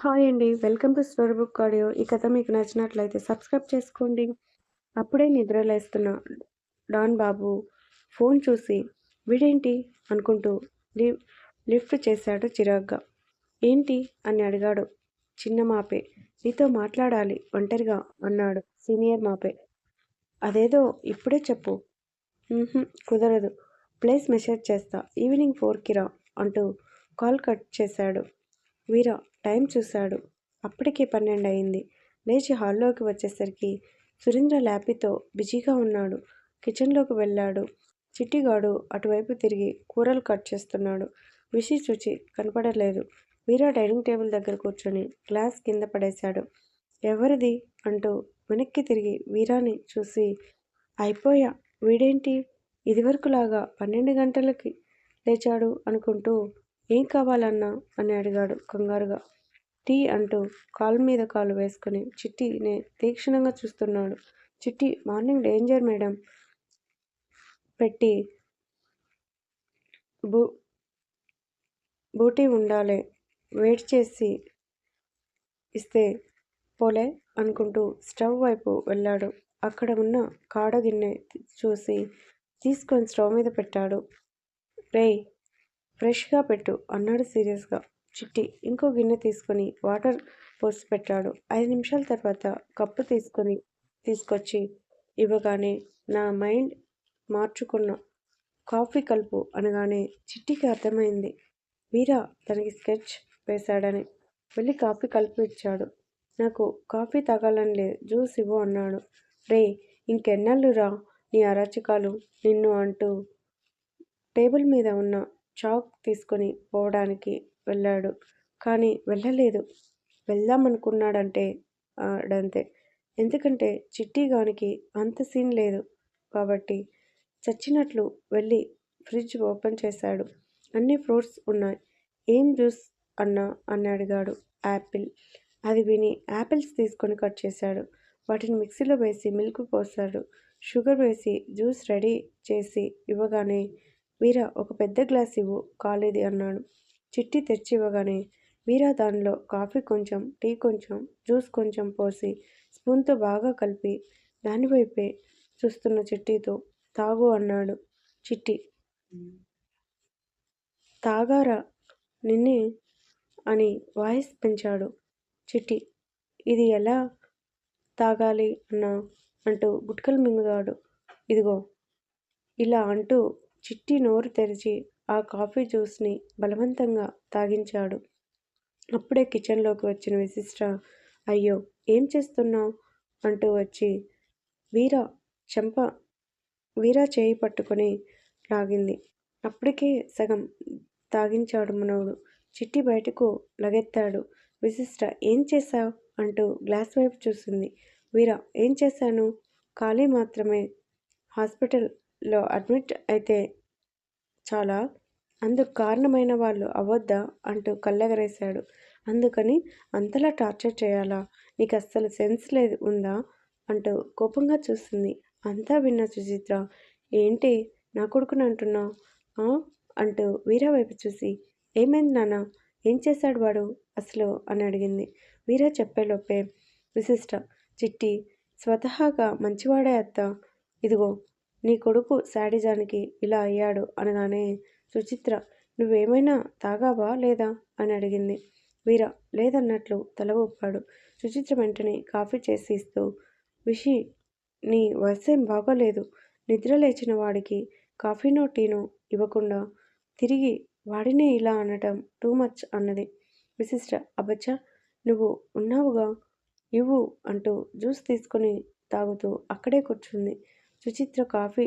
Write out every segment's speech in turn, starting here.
Hi అండి. Welcome to story book audio. ఈ కథ మీకు నచ్చినట్లయితే సబ్స్క్రైబ్ చేసుకోండి. అప్పుడే నిద్రలేస్తున్న డాన్ బాబు ఫోన్ చూసి వీడేంటి? అనుకుంటూ లి లిఫ్ట్ చేశాడు చిరాగ్గా. ఏంటి? అని అడిగాడు చిన్న మాపే. నీతో మాట్లాడాలి ఒంటరిగా అన్నాడు సీనియర్ మాపే. అదేదో ఇప్పుడే చెప్పు. కుదరదు. ప్లేస్ మెసేజ్ చేస్తా. ఈవినింగ్ ఫోర్కి రా అంటూ కాల్ కట్ చేశాడు వీర టైం చూశాడు. అప్పటికే పన్నెండు అయింది. లేచి హాల్లోకి వచ్చేసరికి సురేంద్ర ల్యాపీతో బిజీగా ఉన్నాడు. కిచెన్లోకి వెళ్ళాడు. చిట్టిగాడు అటువైపు తిరిగి కూరలు కట్ చేస్తున్నాడు. విషి చూచి కనపడలేదు. వీర డైనింగ్ టేబుల్ దగ్గర కూర్చొని గ్లాస్ కింద పడేశాడు. ఎవరిది? అంటూ వెనక్కి తిరిగి వీరాని చూసి అయిపోయా వీడేంటి? ఇదివరకులాగా పన్నెండు గంటలకి లేచాడు అనుకుంటూ ఏం కావాలన్నా? అని అడిగాడు కంగారుగా. టీ అంటూ కాలు మీద కాలు వేసుకుని చిట్టిని తీక్షణంగా చూస్తున్నాడు. చిట్టి మార్నింగ్ డేంజర్ మేడం. పెట్టి బూ బూటీ ఉండాలి వెయిట్ చేసి ఇస్తే పోలే అనుకుంటూ స్టవ్ వైపు వెళ్ళాడు. అక్కడ ఉన్న కాడ గిన్నె చూసి తీసుకొని స్టవ్ మీద పెట్టాడు. రేయ్ ఫ్రెష్గా పెట్టు అన్నాడు సీరియస్గా. చిట్టి ఇంకో గిన్నె తీసుకొని వాటర్ పోసి పెట్టాడు. ఐదు నిమిషాల తర్వాత కప్పు తీసుకొని తీసుకొచ్చి ఇవ్వగానే నా మైండ్ మార్చుకున్న కాఫీ కలుపు అనగానే చిట్టికి అర్థమైంది. వీరా తనకి స్కెచ్ వేశాడని వెళ్ళి కాఫీ కలుపు ఇచ్చాడు. నాకు కాఫీ తాగాలని లేదు జ్యూస్ ఇవ్వు అన్నాడు. రే ఇంకెన్నాళ్ళు రా నీ అరాచకాలు నిన్ను అంటూ టేబుల్ మీద ఉన్న చాక్ తీసుకొని పోవడానికి వెళ్ళాడు. కానీ వెళ్ళలేదు. వెళ్దామనుకున్నాడంటే ఆడంతే ఎందుకంటే చిట్టిగానికి అంత సీన్ లేదు. కాబట్టి చచ్చినట్లు వెళ్ళి ఫ్రిడ్జ్ ఓపెన్ చేశాడు. అన్ని ఫ్రూట్స్ ఉన్నాయి. ఏం జ్యూస్ అన్నా? అని అడిగాడు యాపిల్. అది విని యాపిల్స్ తీసుకొని కట్ చేశాడు. వాటిని మిక్సీలో వేసి మిల్క్ పోసాడు షుగర్ వేసి జ్యూస్ రెడీ చేసి ఇవ్వగానే మీరా ఒక పెద్ద గ్లాస్ ఇవ్వు కాలేది అన్నాడు. చిట్టి తెచ్చి ఇవ్వగానే మీరా దానిలో కాఫీ కొంచెం టీ కొంచెం జ్యూస్ కొంచెం పోసి స్పూన్తో బాగా కలిపి దానివైపే చూస్తున్న చిట్టితో తాగు అన్నాడు చిట్టి. తాగారా? నిన్నే అని వాయిస్ పెంచాడు చిట్టి. ఇది ఎలా తాగాలి అన్న అంటూ గుట్కలు మింగుదాడు ఇదిగో ఇలా అంటూ చిట్టి నోరు తెరిచి ఆ కాఫీ జ్యూస్ని బలవంతంగా తాగించాడు. అప్పుడే కిచెన్లోకి వచ్చిన విశిష్ట అయ్యో ఏం చేస్తున్నావు? అంటూ వచ్చి వీర చెంప వీరా చేయి పట్టుకొని లాగింది. అప్పటికే సగం తాగించాడు మనవుడు చిట్టి బయటకు లగెత్తాడు. విశిష్ట ఏం చేశావు? అంటూ గ్లాస్ వైపు చూసింది. వీరా ఏం చేశాను? ఖాళీ మాత్రమే. హాస్పిటల్ హాస్పిటల్లో అడ్మిట్ అయితే చాలా అందుకు కారణమైన వాళ్ళు అవద్దా అంటూ కళ్ళెగరేశాడు. అందుకని అంతలా టార్చర్ చేయాలా? నీకు అస్సలు సెన్స్ లేదు ఉందా? అంటూ కోపంగా చూస్తుంది. అంతా విన్న సుచిత్ర ఏంటి? నా కొడుకుని అంటున్నావు? అంటూ వీరా వైపు చూసి ఏమైంది నాన్న? ఏం చేశాడు వాడు? అసలు? అని అడిగింది. వీరా చెప్పేలోపే విశిష్ట చిట్టి స్వతహాగా మంచివాడే అత్త. ఇదిగో నీ కొడుకు శాడిజానికి ఇలా అయ్యాడు అనగానే సుచిత్ర నువ్వేమైనా తాగావా లేదా? అని అడిగింది. వీర లేదన్నట్లు తల ఊపాడు సుచిత్ర వెంటనే కాఫీ చేసి ఇస్తూ విషి నీ వయసేం బాగోలేదు. నిద్ర లేచిన వాడికి కాఫీనో టీనో ఇవ్వకుండా తిరిగి వాడినే ఇలా అనటం టూ మచ్ అన్నది. విశిష్ట అబ్బచ్చా నువ్వు ఉన్నావుగా? ఇవ్వు అంటూ జ్యూస్ తీసుకొని తాగుతూ అక్కడే కూర్చుంది. సుచిత్ర కాఫీ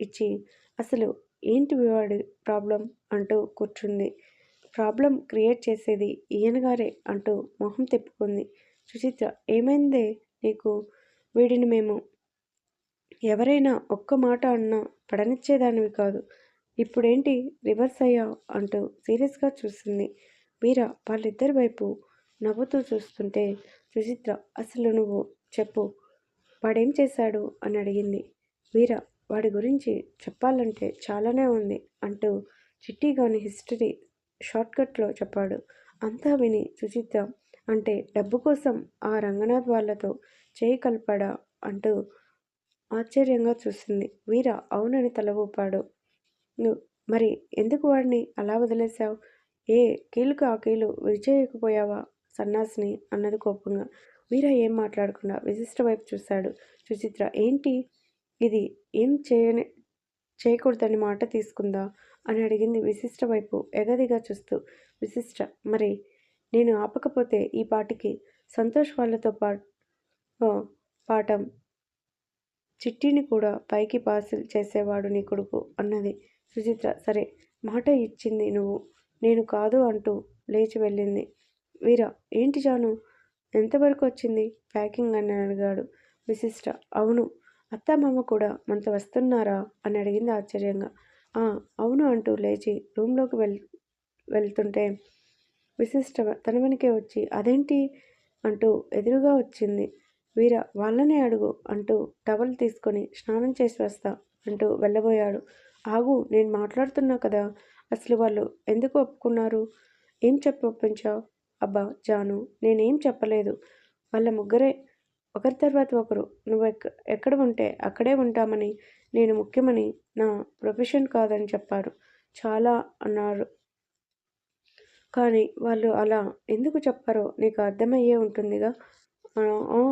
ఇచ్చి అసలు ఏంటి వాడి ప్రాబ్లం? అంటూ కూర్చుంది. ప్రాబ్లం క్రియేట్ చేసేది ఈయన గారే అంటూ మొహం తిప్పుకుంది. సుచిత్ర ఏమైందే నీకు? వీడిని మేము ఎవరైనా ఒక్క మాట అన్నా పడనిచ్చేదానివి కాదు. ఇప్పుడేంటి రివర్స్ అయ్యా అంటూ సీరియస్గా చూసింది మీరా వాళ్ళిద్దరి వైపు నవ్వుతూ చూస్తుంటే సుచిత్ర అసలు నువ్వు చెప్పు. వాడేం చేశాడు? అని అడిగింది. వీర వాడి గురించి చెప్పాలంటే చాలానే ఉంది అంటూ చిట్టిగాని హిస్టరీ షార్ట్కట్లో చెప్పాడు. అంతా విని సుచిత్ర అంటే డబ్బు కోసం ఆ రంగనాథ్ వాళ్ళతో చేయి కలపడా అంటూ ఆశ్చర్యంగా చూసింది. వీర అవునని తల ఊపాడు. మరి ఎందుకు వాడిని అలా వదిలేశావు? ఏ కీలుకు ఆ కీలు విరిచేయకపోయావా సన్నాసిని? అన్నది కోపంగా. వీర ఏం మాట్లాడకుండా విశిష్ట వైపు చూశాడు సుచిత్ర. ఏంటి? ఇది ఏం చేయని చేయకూడదని మాట తీసుకుందా? అని అడిగింది విశిష్ట వైపు ఎగదిగా చూస్తూ. విశిష్ట మరి నేను ఆపకపోతే ఈ పాటికి సంతోష్ వాళ్ళతో పా పాఠం చిట్టిని కూడా పైకి పాసిల్ చేసేవాడు నీ కొడుకు అన్నది. సుచిత్ర సరే మాట ఇచ్చింది నువ్వు. నేను కాదు అంటూ లేచి వెళ్ళింది. వీర ఏంటి జాను? ఎంతవరకు వచ్చింది? ప్యాకింగ్ అని అడిగాడు విశిష్ట. అవును అత్తమామ కూడా మనతో వస్తున్నారా? అని అడిగింది ఆశ్చర్యంగా. "ఆ, అవును అంటూ లేచి రూమ్లోకి వెళ్ వెళ్తుంటే విశిష్ట తన వెనకే వచ్చి అదేంటి? అంటూ ఎదురుగా వచ్చింది. వీర వాళ్ళనే అడుగు అంటూ టవల్ తీసుకొని స్నానం చేసి వస్తా అంటూ వెళ్ళబోయాడు. ఆగు నేను మాట్లాడుతున్నా కదా అసలు వాళ్ళు ఎందుకు ఒప్పుకున్నారు? ఏం చెప్పి ఒప్పించావు? అబ్బా జాను నేనేం చెప్పలేదు. వాళ్ళ ముగ్గురే ఒకరి తర్వాత ఒకరు నువ్వు ఎక్క ఎక్కడ ఉంటే అక్కడే ఉంటామని నేను ముఖ్యమని నా ప్రొఫెషన్ కాదని చెప్పారు. చాలా అన్నారు. కానీ వాళ్ళు అలా ఎందుకు చెప్పారో నీకు అర్థమయ్యే ఉంటుందిగా? "ఆ,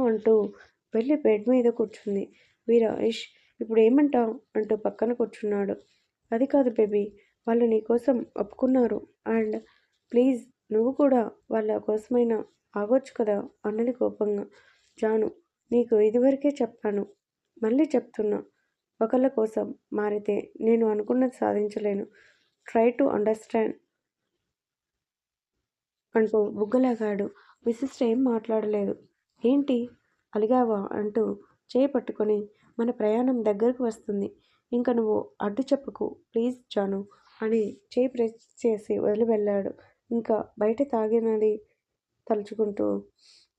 అంటూ వెళ్ళి బెడ్ మీద కూర్చుంది. వీరాష్ ఇప్పుడు ఏమంటావు? అంటూ పక్కన కూర్చున్నాడు. అది కాదు బేబీ వాళ్ళు నీ కోసం ఒప్పుకున్నారు. అండ్ ప్లీజ్ నువ్వు కూడా వాళ్ళ కోసమైనా ఆగొచ్చు కదా? అన్నది కోపంగా. జాను నీకు ఇదివరకే చెప్పాను. మళ్ళీ చెప్తున్నా. ఒకళ్ళ కోసం మారితే నేను అనుకున్నది సాధించలేను. ట్రై టు అండర్స్టాండ్ అంటూ బుగ్గలాగాడు. విశిష్ట ఏం మాట్లాడలేదు. ఏంటి? అలిగావా? అంటూ చేయి పట్టుకొని మన ప్రయాణం దగ్గరకు వస్తుంది. ఇంకా నువ్వు అడ్డు చెప్పకు. ప్లీజ్ జాను అని చేయి ప్రెస్ చేసి వదిలి వెళ్ళాడు ఇంకా బయట తాగినది తలుచుకుంటూ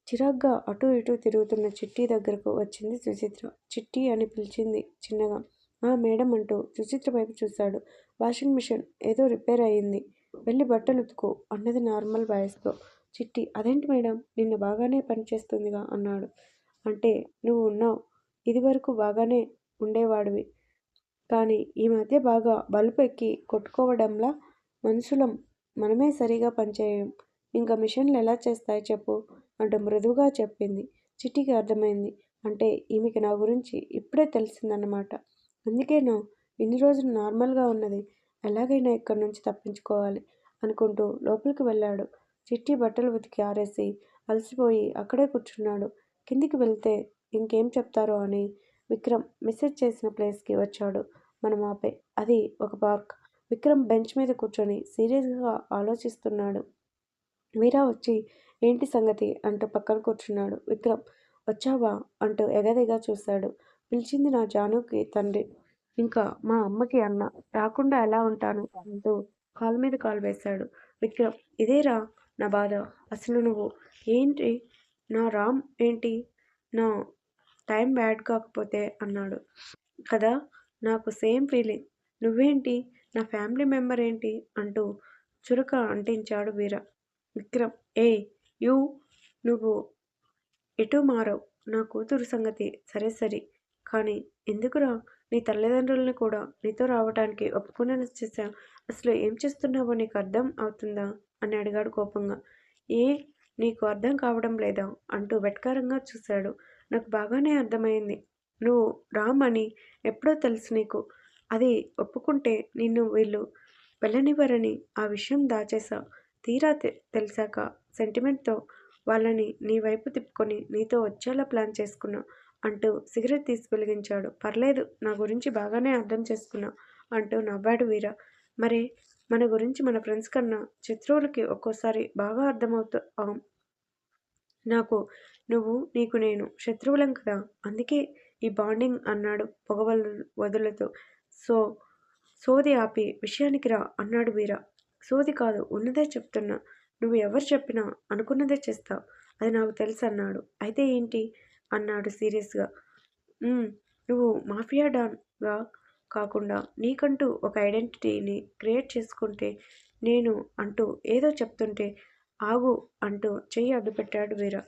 చిరాగ్గా అటు ఇటు తిరుగుతున్న చిట్టి దగ్గరకు వచ్చింది సుచిత్ర. చిట్టి అని పిలిచింది చిన్నగా. ఆ మేడం అంటూ సుచిత్ర వైపు చూశాడు. వాషింగ్ మిషన్ ఏదో రిపేర్ అయ్యింది వెళ్ళి బట్టలు ఉతుకు అన్నది నార్మల్ వాయిస్తో చిట్టి అదేంటి మేడం? నిన్న బాగానే పనిచేస్తుందిగా అన్నాడు. అంటే నువ్వు ఉన్నావు. ఇదివరకు బాగానే ఉండేవాడివి. కానీ ఈ మధ్య బాగా బలుపు ఎక్కి కొట్టుకోవడంలా మనుషులం మనమే సరిగా పనిచేయం. ఇంకా మిషన్లు ఎలా చేస్తాయి చెప్పు. అంటూ మృదువుగా చెప్పింది. చిట్టికి అర్థమైంది. అంటే ఈమెకి నా గురించి ఇప్పుడే తెలిసిందన్నమాట. అందుకేనో ఇన్ని రోజులు నార్మల్గా ఉన్నది. ఎలాగైనా ఇక్కడి నుంచి తప్పించుకోవాలి అనుకుంటూ లోపలికి వెళ్ళాడు. చిట్టి బట్టలు ఉతికి ఆరేసి అలసిపోయి అక్కడే కూర్చున్నాడు. కిందికి వెళ్తే ఇంకేం చెప్తారో అని విక్రమ్ మెసేజ్ చేసిన ప్లేస్కి వచ్చాడు. మన మాపే అది ఒక పార్క్. విక్రమ్ బెంచ్ మీద కూర్చొని సీరియస్గా ఆలోచిస్తున్నాడు. మీరా వచ్చి ఏంటి సంగతి? అంటూ పక్కన కూర్చున్నాడు విక్రమ్. వచ్చావా? అంటూ ఎగదిగా చూశాడు. పిలిచింది నా జానుకి తండ్రి. ఇంకా మా అమ్మకి అన్న. రాకుండా ఎలా ఉంటాను? అంటూ కాలు మీద కాలు వేశాడు విక్రమ్. ఇదేరా నా బాధ? అసలు నువ్వు ఏంటి? నా రామ్ ఏంటి? నా టైం బ్యాడ్ కాకపోతే అన్నాడు. కదా? నాకు సేమ్ ఫీలింగ్. నువ్వేంటి? నా ఫ్యామిలీ మెంబర్ ఏంటి? అంటూ చురుక అంటించాడు వీర. విక్రమ్ ఏ యూ నువ్వు ఎటు మారవు? నా కూతురు సంగతి సరే సరి. కానీ ఎందుకురా? నీ తల్లిదండ్రులను కూడా నీతో రావడానికి ఒప్పుకునేలా చేశా? అసలు ఏం చేస్తున్నావో నీకు అర్థం అవుతుందా? అని అడిగాడు కోపంగా. ఏ నీకు అర్థం కావడం లేదా? అంటూ వెట్కారంగా చూశాడు. నాకు బాగానే అర్థమైంది. నువ్వు రామని ఎప్పుడో తెలుసు నీకు. అది ఒప్పుకుంటే నిన్ను వీళ్ళు వెళ్ళనివ్వరని ఆ విషయం దాచేసా తీరా తె- తెలిసాక సెంటిమెంట్తో వాళ్ళని నీ వైపు తిప్పుకొని నీతో వచ్చేలా ప్లాన్ చేసుకున్నా అంటూ సిగరెట్ తీసి వెలిగించాడు. పర్లేదు నా గురించి బాగానే అర్థం చేసుకున్నా అంటూ నవ్వాడు వీర. మరి మన గురించి మన ఫ్రెండ్స్ కన్నా శత్రువులకి ఒక్కోసారి బాగా అర్థమవుతా నాకు నువ్వు నీకు నేను శత్రువులం కదా అందుకే ఈ బాండింగ్ అన్నాడు పొగవలు వదులుతూ. సో సోది ఆపి విషయానికి రా అన్నాడు వీర. సోది కాదు ఉన్నదే చెప్తున్నా. నువ్వు ఎవరు చెప్పినా అనుకున్నదే చేస్తావు. అది నాకు తెలుసు అన్నాడు. అయితే ఏంటి? అన్నాడు సీరియస్గా. నువ్వు మాఫియా డాన్గా కాకుండా నీకంటూ ఒక ఐడెంటిటీని క్రియేట్ చేసుకుంటే నేను అంటూ ఏదో చెప్తుంటే ఆగు అంటూ చెయ్యి అడ్డుపెట్టాడు వీరా.